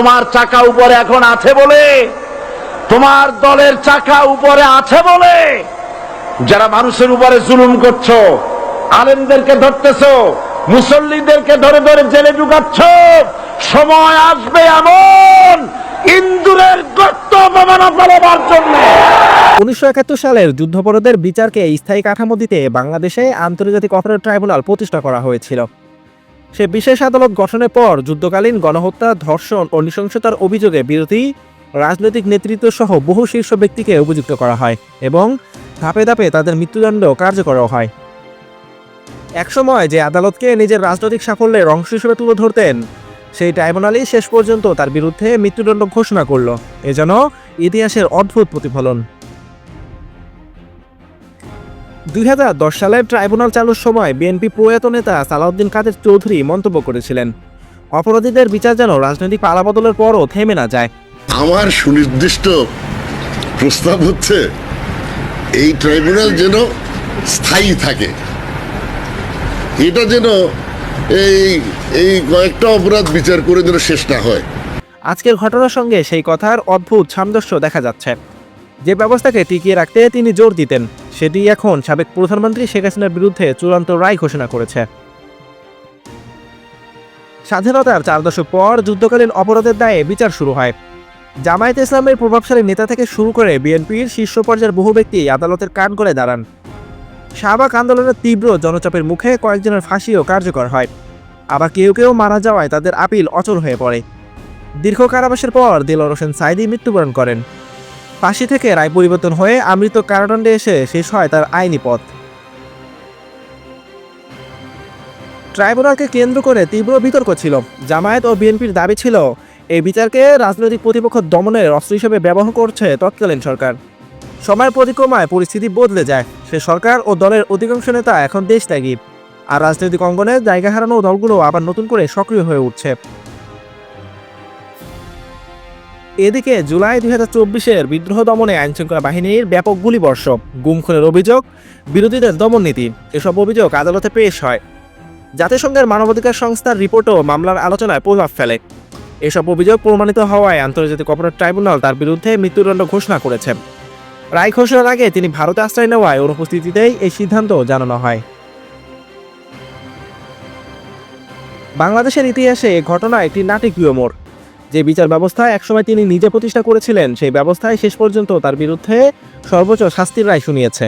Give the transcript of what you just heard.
তোমার চাকা উপরে এখন আছে বলে, তোমার দলের চাকা উপরে আছে বলে, যারা মানুষের উপরে জুলুম করছ, আলেমদেরকে ধরতেছো, মুসল্লিদেরকে ধরে ধরে জেলে ঢুকাচ্ছ, সময় আসবে এমন ইন্দুরের গর্ত অপমানা ফেলবার জন্য। উনিশশো একাত্তর সালের যুদ্ধাপরাধের বিচারকে স্থায়ী কাঠামো দিতে বাংলাদেশে আন্তর্জাতিক অপরাধ ট্রাইব্যুনাল প্রতিষ্ঠা করা হয়েছিল। সে বিশেষ আদালত গঠনের পর যুদ্ধকালীন গণহত্যা, ধর্ষণ ও নৃশংসতার অভিযোগে বিরোধী রাজনৈতিক নেতৃত্ব সহ বহু শীর্ষ ব্যক্তিকে অভিযুক্ত করা হয় এবং ধাপে ধাপে তাদের মৃত্যুদণ্ড কার্যকর হয়। একসময় যে আদালতকে নিজের রাজনৈতিক সাফল্যের অংশ হিসেবে তুলে ধরতেন, সেই ট্রাইব্যুনালই শেষ পর্যন্ত তার বিরুদ্ধে মৃত্যুদণ্ড ঘোষণা করল। এ যেন ইতিহাসের অদ্ভুত প্রতিফলন। দুই হাজার দশ সালের ট্রাইব্যুনাল চালুর সময় বিএনপি প্রয়াত নেতা সালাউদ্দিন কাদের চৌধুরী মন্তব্য করেছিলেন। অপরাধীদের বিচার যেন রাজনৈতিক পালাবদলের পরও থেমে না যায়। আমার সুনির্দিষ্ট প্রস্তাব হচ্ছে এই ট্রাইব্যুনাল যেন স্থায়ী থাকে। এটা যেন এই এই কয়েকটা অপরাধ বিচার করে যেন শেষ না হয়। আজকের ঘটনার সঙ্গে সেই কথার অদ্ভুত সামঞ্জস্য দেখা যাচ্ছে। যে ব্যবস্থাকে টিকিয়ে রাখতে তিনি জোর দিতেন, সেটি এখন সাবেক প্রধানমন্ত্রী শেখ হাসিনার বিরুদ্ধে চূড়ান্ত রায় ঘোষণা করেছে। স্বাধীনতার চার দশক পর যুদ্ধকালীন অপরাধের দায়ে বিচার শুরু হয়। জামায়াত ইসলামের প্রভাবশালী নেতা থেকে শুরু করে বিএনপির শীর্ষ পর্যায়ের বহু ব্যক্তি আদালতের কান করে দাঁড়ান। শাহবাগ আন্দোলনের তীব্র জনচাপের মুখে কয়েকজনের ফাঁসিও কার্যকর হয়। আবার কেউ কেউ মারা যাওয়ায় তাদের আপিল অচল হয়ে পড়ে। দীর্ঘ কারাবাসের পর দিলর হোসেন সাইদি মৃত্যুবরণ করেন। ফাঁসি থেকে রায় পরিবর্তন হয়ে আমৃত কারাদণ্ডে এসে শেষ হয় তার আইনি পথ। ট্রাইব্যুনালকে কেন্দ্র করে তীব্র বিতর্ক ছিল। জামায়াত ও বিএনপির দাবি ছিল, এই বিচারকে রাজনৈতিক প্রতিপক্ষ দমনের অস্ত্র হিসেবে ব্যবহার করছে তৎকালীন সরকার। সময়ের পরিক্রমায় পরিস্থিতি বদলে যায়। সে সরকার ও দলের অধিকাংশ নেতা এখন দেশ ত্যাগী আর রাজনৈতিক অঙ্গনে জায়গা হারানো দলগুলো আবার নতুন করে সক্রিয় হয়ে উঠছে। এদিকে জুলাই দুই হাজার চব্বিশের বিদ্রোহ দমনে আইনশৃঙ্খলা বাহিনীর ব্যাপক গুলিবর্ষ গুম খুনের অভিযোগ, বিরোধীদের দমন নীতি এসব অভিযোগ আদালতে পেশ হয়। জাতিসংঘের মানবাধিকার সংস্থার রিপোর্টও মামলার আলোচনায় প্রভাব ফেলে। এসব অভিযোগ প্রমাণিত হওয়ায় আন্তর্জাতিক অপরাধ ট্রাইব্যুনাল তার বিরুদ্ধে মৃত্যুদণ্ড ঘোষণা করেছে। রায় ঘোষণার আগে তিনি ভারতে আশ্রয় নেওয়ায় অনুপস্থিতিতেই এই সিদ্ধান্ত জানানো হয়। বাংলাদেশের ইতিহাসে এ ঘটনা একটি নাটকীয় মোড়। যে বিচার ব্যবস্থা একসময় তিনি নিজে প্রতিষ্ঠা করেছিলেন, সেই ব্যবস্থায় শেষ পর্যন্ত তার বিরুদ্ধে সর্বোচ্চ শাস্তির রায় শুনিয়েছে।